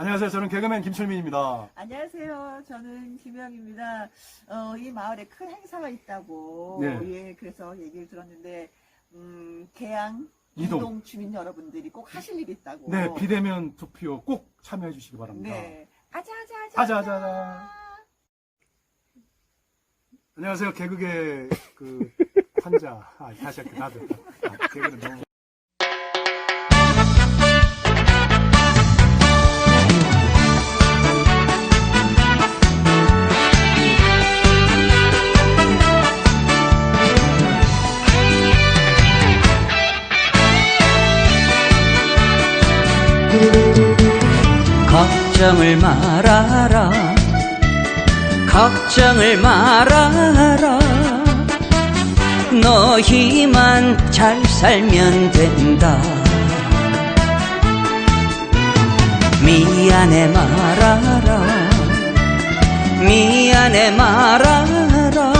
안녕하세요. 저는 개그맨 김철민입니다. 안녕하세요. 저는 김영입니다. 어, 이 마을에 큰 행사가 있다고 네. 예 그래서 얘기를 들었는데 음, 개양 이동. 이동. 주민 여러분들이 꼭 하실 일이 있다고. 네, 비대면 투표 꼭 참여해 주시기 바랍니다. 네. 아자 아자 아자. 아자, 아자, 아자. 안녕하세요. 개그계 그 환자. 아, 다시 할게. 다 됐다. 아, 개그는 너무. 걱정을 말아라. 걱정을 말아라. 너희만 잘 살면 된다. 미안해 말아라. 미안해 말아라.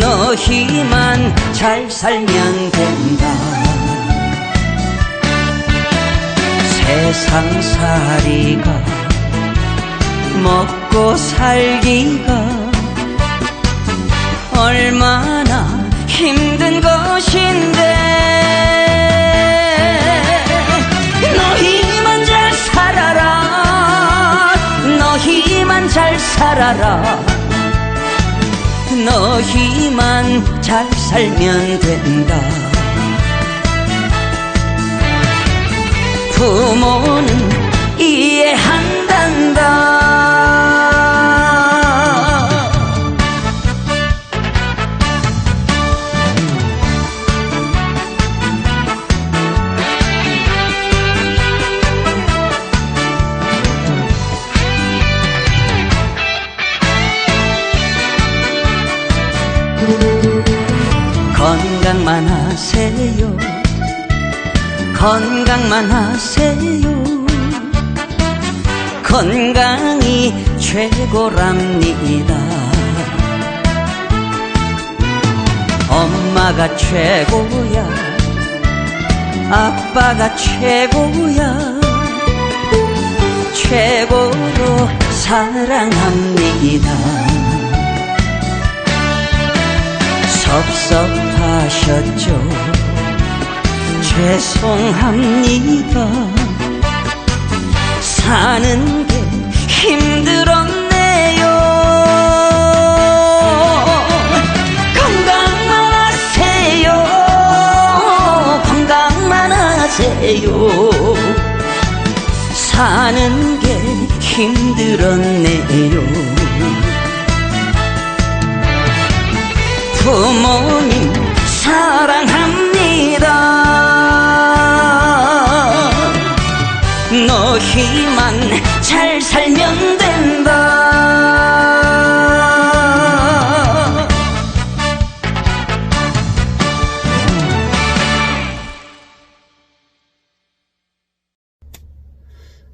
너희만 잘 살면 된다 세상살이가 먹고 살기가 얼마나 힘든 것인데. 너희만 잘 살아라. 너희만 잘 살아라. 너희만 잘 살면 된다 부모는 이해한단다. 건강만 하세요 건강만 하세요. 건강이 최고랍니다. 엄마가 최고야. 아빠가 최고야. 최고로 사랑합니다. 섭섭하셨죠 죄송합니다. 사는 게 힘들었네요. 건강만 하세요. 건강만 하세요. 사는 게 힘들었네요. 부모님 사랑합니다. 너희만 잘 살면 된다.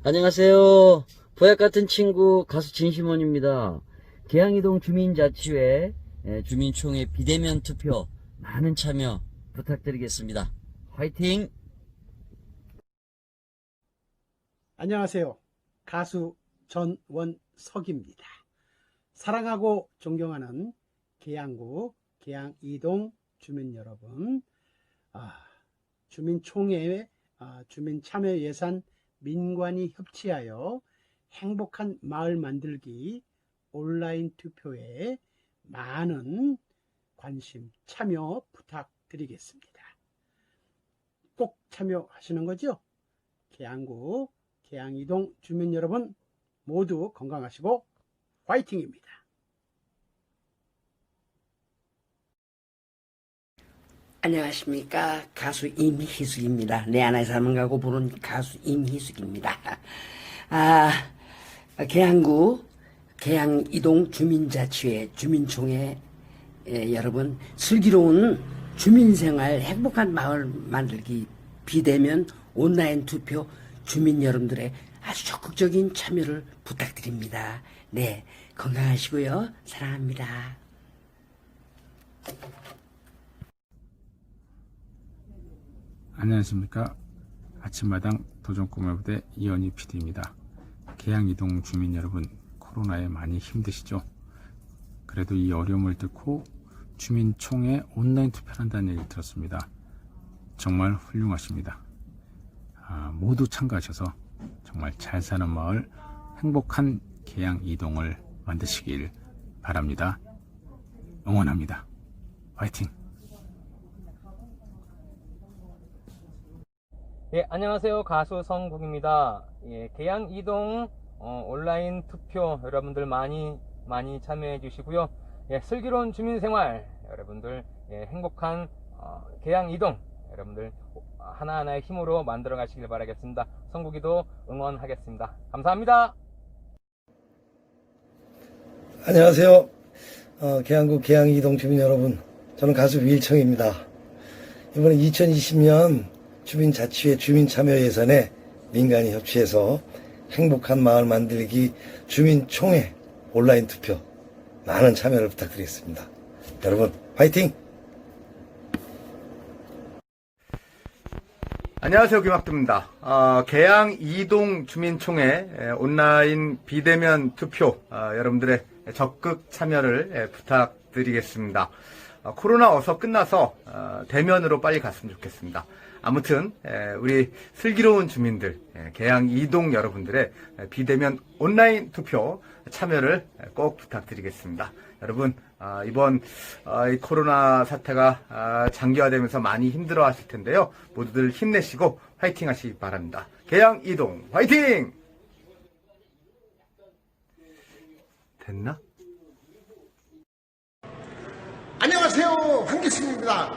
안녕하세요. 보약 같은 친구 가수 진심원입니다. 계양이동 주민자치회 예, 주민총회 비대면 투표 많은 참여 부탁드리겠습니다. 화이팅! 안녕하세요. 가수 전원석입니다. 사랑하고 존경하는 계양구 계양 이동 주민 여러분, 아, 주민총회 아, 주민 참여 예산 민관이 협치하여 행복한 마을 만들기 온라인 투표에 많은 관심 참여 부탁드리겠습니다. 꼭 참여하시는 거죠? 계양구 계양이동 주민 여러분 모두 건강하시고 화이팅입니다. 안녕하십니까 가수 임희숙입니다. 내 안에 사는 가고 부른 가수 임희숙입니다. 아 계양구 계양 이동 주민자치회 주민총회 예, 여러분 슬기로운 주민생활 행복한 마을 만들기 비대면 온라인 투표 주민 여러분들의 아주 적극적인 참여를 부탁드립니다. 네 건강하시고요 사랑합니다. 안녕하십니까. 아침마당 도전꿈의 부대 이현희 PD입니다. 계양 이동 주민 여러분, 코로나에 많이 힘드시죠? 그래도 이 어려움을 뚫고 주민총회 온라인 투표를 한다는 얘기를 들었습니다. 정말 훌륭하십니다. 아, 모두 참가하셔서 정말 잘 사는 마을, 행복한 계양 이동을 만드시길 바랍니다. 응원합니다. 화이팅! 예, 안녕하세요. 가수 성국입니다. 예, 계양 이동 어, 온라인 투표 여러분들 많이 많이 참여해 주시고요. 예, 슬기로운 주민 생활 여러분들 예, 행복한 어, 계양 이동 여러분들 하나하나의 힘으로 만들어 가시길 바라겠습니다. 성국이도 응원하겠습니다. 감사합니다. 안녕하세요. 어, 계양구 계양이동 주민 여러분. 저는 가수 위일청입니다. 이번에 2020년 주민자치회 주민참여 예산에 민간이 협치해서 행복한 마을 만들기 주민총회 온라인 투표 많은 참여를 부탁드리겠습니다. 여러분, 화이팅! 안녕하세요. 김학두입니다. 어, 계양 이동 주민총회 에, 온라인 비대면 투표 어, 여러분들의 적극 참여를 에, 부탁드리겠습니다. 어, 코로나 어서 끝나서 어, 대면으로 빨리 갔으면 좋겠습니다. 아무튼 에, 우리 슬기로운 주민들, 에, 계양 이동 여러분들의 에, 비대면 온라인 투표 참여를 에, 꼭 부탁드리겠습니다. 여러분 아, 이번 아, 이 코로나 사태가 아, 장기화되면서 많이 힘들어 하실 텐데요. 모두들 힘내시고 화이팅 하시기 바랍니다. 계양 이동 화이팅! 됐나? 안녕하세요. 황기순입니다.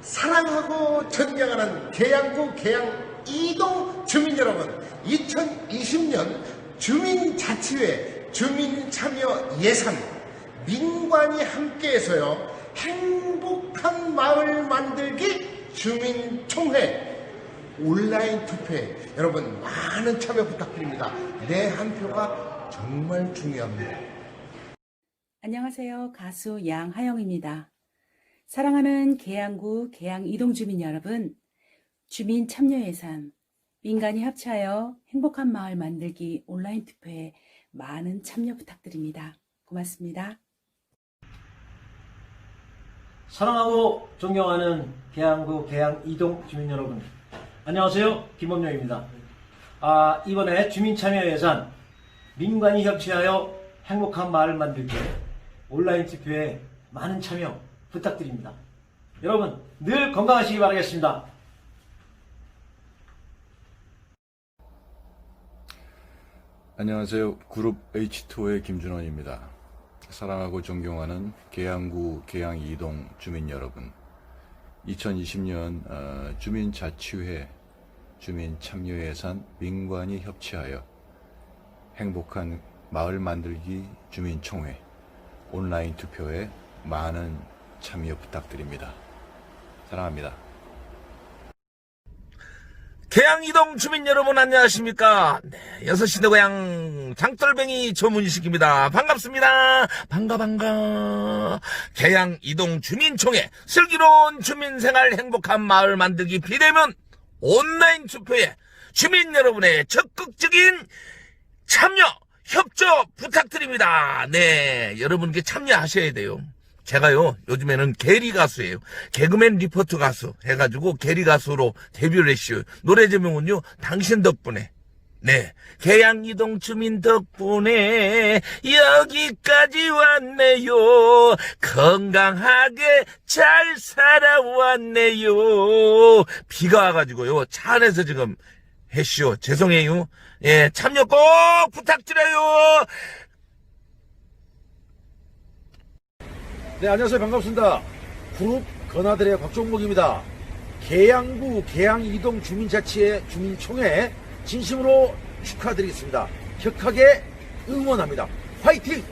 사랑하고 존경하는 계양구 계양 이동 주민 여러분, 2020년 주민자치회 주민참여 예산 민관이 함께해서요 행복한 마을 만들기 주민총회 온라인 투표에 여러분 많은 참여 부탁드립니다. 내 한 표가 정말 중요합니다. 안녕하세요. 가수 양하영입니다. 사랑하는 계양구 계양 이동 주민 여러분, 주민 참여 예산, 민간이 합치하여 행복한 마을 만들기 온라인 투표에 많은 참여 부탁드립니다. 고맙습니다. 사랑하고 존경하는 계양구 계양 이동 주민 여러분. 안녕하세요. 김범룡입니다. 아, 이번에 주민 참여 예산 민관이 협치하여 행복한 마을 만들기 온라인 투표에 많은 참여 부탁드립니다. 여러분 늘 건강하시기 바라겠습니다. 안녕하세요. 그룹 H2의 김준원입니다. 사랑하고 존경하는 계양구 계양 이동 주민 여러분. 2020년 어, 주민자치회 주민참여예산 민관이 협치하여 행복한 마을 만들기 주민총회 온라인 투표에 많은 참여 부탁드립니다. 사랑합니다. 계양이동 주민 여러분 안녕하십니까? 네, 여섯 시내 고향 장돌뱅이 조문식입니다. 반갑습니다. 반가 반가. 계양이동 주민총회 슬기로운 주민생활 행복한 마을 만들기 비대면 온라인 투표에 주민 여러분의 적극적인 참여 협조 부탁드립니다. 네, 여러분께 참여하셔야 돼요. 제가요 요즘에는 게리 가수예요. 개그맨 리포트 가수 해가지고 게리 가수로 데뷔를 했어요. 노래 제목은요 당신 덕분에. 네. 계양이동 주민 덕분에 여기까지 왔네요. 건강하게 잘 살아왔네요. 비가 와가지고요 차 안에서 지금 했시오 죄송해요. 예 참여 꼭 부탁드려요 네, 안녕하세요. 반갑습니다. 그룹 건아들의 곽종목입니다. 계양구 계양이동 주민자치회 주민총회 진심으로 축하드리겠습니다. 격하게 응원합니다. 화이팅!